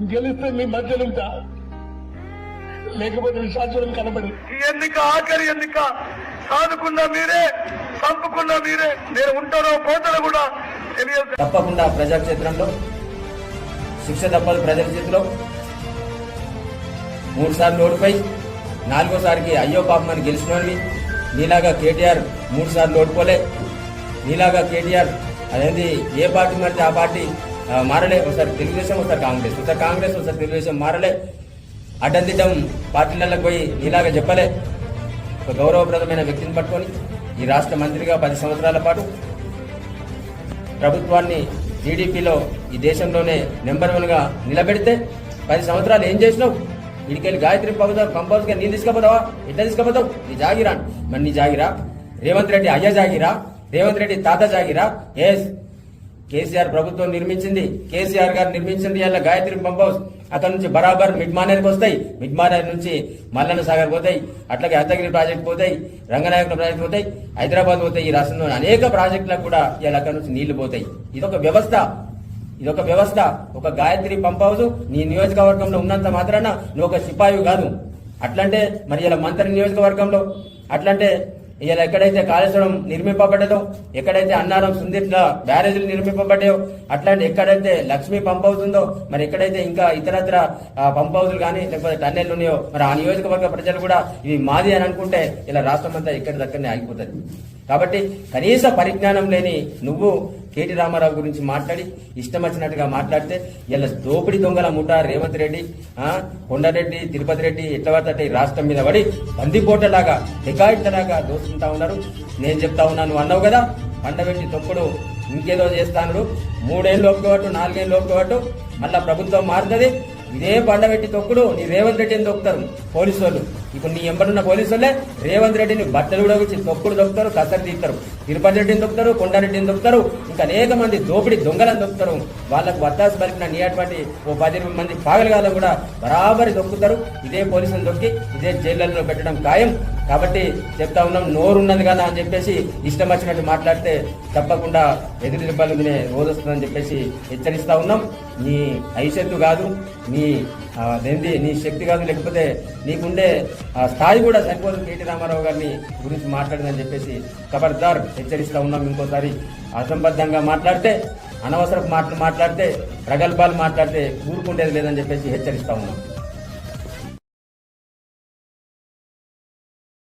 గెలిస్తే మీ మధ్యలో ఉంటా. లేకపోతే శాశ్వతం కనబడి ఎన్నిక ఆఖరి ఎన్నిక సాదుకున్న మీరే చంపుకున్న మీరే నేను ఉంటానో పోతానో కూడా తెలియదు. తప్పకుండా ప్రజాక్షేత్రంలో శిక్ష తప్పదు ప్రజల చేతిలో. మూడు సార్లు ఓడిపోయి నాలుగోసారికి అయ్యో పాపమని గెలిచినోడివి. నీలాగా కేటీఆర్ మూడు సార్లు ఓడిపోలే. నీలాగా కేటీఆర్ అదేంటి ఏ పార్టీ మారితే ఆ పార్టీ మారలే. ఒకసారి తెలుగుదేశం ఒకసారి కాంగ్రెస్. ఒకసారి కాంగ్రెస్ ఒకసారి తెలుగుదేశం మారలే. అడ్డందిడ్డం పార్టీలకు పోయి నీలాగా చెప్పలే. ఒక గౌరవప్రదమైన వ్యక్తిని పట్టుకొని ఈ రాష్ట్ర మంత్రిగా పది సంవత్సరాల పాటు ప్రభుత్వాన్ని జీడిపిలో ఈ దేశంలోనే నెంబర్ వన్గా నిలబెడితే పది సంవత్సరాలు ఏం చేసినావు? ఇడికెళ్ళి గాయత్రి పంపుతావు కంపౌండ్గా నీళ్ళు తీసుకుపోతావా? ఎట్లా తీసుకుపోతావు? నీ జాగిరా. మరి నీ జాగిరా? రేవంత్ రెడ్డి అయ్య జాగిరా? రేవంత్ రెడ్డి తాత జాగిరా? ఎస్ కేసీఆర్ ప్రభుత్వం నిర్మించింది కేసీఆర్ గారు నిర్మించింది అలా గాయత్రి పంప్ హౌస్. అక్కడ నుంచి బరాబర్ మిడ్మానేర్కి వస్తాయి. మిడ్మానేర్ నుంచి మల్లన్న సాగర్ పోతాయి అట్లాగే అత్తగిరి ప్రాజెక్ట్ పోతాయి రంగనాయకుల ప్రాజెక్ట్ పోతాయి హైదరాబాద్ పోతాయి ఈ రాష్ట్రంలో అనేక ప్రాజెక్టులకు కూడా ఇలా అక్కడ నుంచి నీళ్ళు పోతాయి. ఇదొక వ్యవస్థ. ఇదొక వ్యవస్థ. ఒక గాయత్రి పంప్ హౌస్ నీ నియోజకవర్గంలో ఉన్నంత మాత్రాన నువ్వు ఒక సిపాయి కాదు. అట్లంటే మరి ఇలా మంత్రి నియోజకవర్గంలో అట్లంటే ఇలా ఎక్కడైతే కాళేశ్వరం నిర్మింపబడ్డదో ఎక్కడైతే అన్నారం సుందిట్ల బ్యారేజీలు నిర్మింపబడ్డాయో అట్లాంటి ఎక్కడైతే లక్ష్మీ పంప్ అవుతుందో మరి ఎక్కడైతే ఇంకా ఇతరత్ర పంప్ హౌజులు కానీ లేకపోతే టన్నెల్ ఉన్నాయో మరి ఆ నియోజకవర్గ ప్రజలు కూడా ఇవి మాది అని అనుకుంటే ఇలా రాష్ట్రం అంతా ఇక్కడి దగ్గరనే ఆగిపోతుంది. కాబట్టి కనీస పరిజ్ఞానం లేని నువ్వు కేటీ రామారావు గురించి మాట్లాడి ఇష్టం వచ్చినట్టుగా మాట్లాడితే ఇలా దోపిడి దొంగల ముఠ రేవంత్ రెడ్డి కొండారెడ్డి తిరుపతి రెడ్డి ఎట్ల పడితే రాష్ట్రం మీద పడి బందిపోటలాగా డెకాయిట్లలాగా దోచుకుంటా ఉన్నారు. నేను చెప్తా ఉన్నాను నువ్వు అన్నావు కదా పండబెట్టి తొక్కుడు ఇంకేదో చేస్తాను మూడేళ్ళు ఒప్పుకోవట్టు నాలుగేళ్ళు ఒప్పుకోవట్టు మళ్ళా ప్రభుత్వం మారుతుంది. ఇదే పండబెట్టి తొక్కుడు నీ రేవంత్ రెడ్డిని తొక్కుతారు పోలీసు వాళ్ళు ఇప్పుడు నీ ఎంబడున్న పోలీసు వాళ్ళే రేవంత్ రెడ్డిని బట్టలు కూడా వచ్చి తొక్కుడు దొక్కుతారు కసరు తీస్తారు. తిరుపతి రెడ్డిని తొక్కుతారు కొండారెడ్డిని దొక్కుతారు ఇంకా అనేక మంది దోపిడి దొంగలను దొక్కుతారు వాళ్ళకు వత్తాసు పలికిన నీ అటువంటి ఓ పది మంది పాగలగాలను కూడా బరాబరి దొక్కుతారు ఇదే పోలీసులను దొక్కి ఇదే జైళ్ళలో పెట్టడం ఖాయం. కాబట్టి చెప్తా ఉన్నాం నోరున్నది కదా అని చెప్పేసి ఇష్టం వచ్చినట్టు మాట్లాడితే తప్పకుండా ఎదురు దెబ్బలు తినే రోజు వస్తుందని చెప్పేసి హెచ్చరిస్తా ఉన్నాం. నీ ఐశత్తు కాదు నీ ఆ, నీ శక్తి కాదు లేకపోతే నీకుండే స్థాయి కూడా సరిపోదు కేటీ రామారావు గారిని గురించి మాట్లాడిందని చెప్పేసి ఖబర్దార్ హెచ్చరిస్తా ఉన్నాం ఇంకోసారి. అసంబద్ధంగా మాట్లాడితే అనవసరపు మాటలు మాట్లాడితే ప్రగల్భాలు మాట్లాడితే ఊరుకుండేది లేదని చెప్పేసి హెచ్చరిస్తా ఉన్నాం.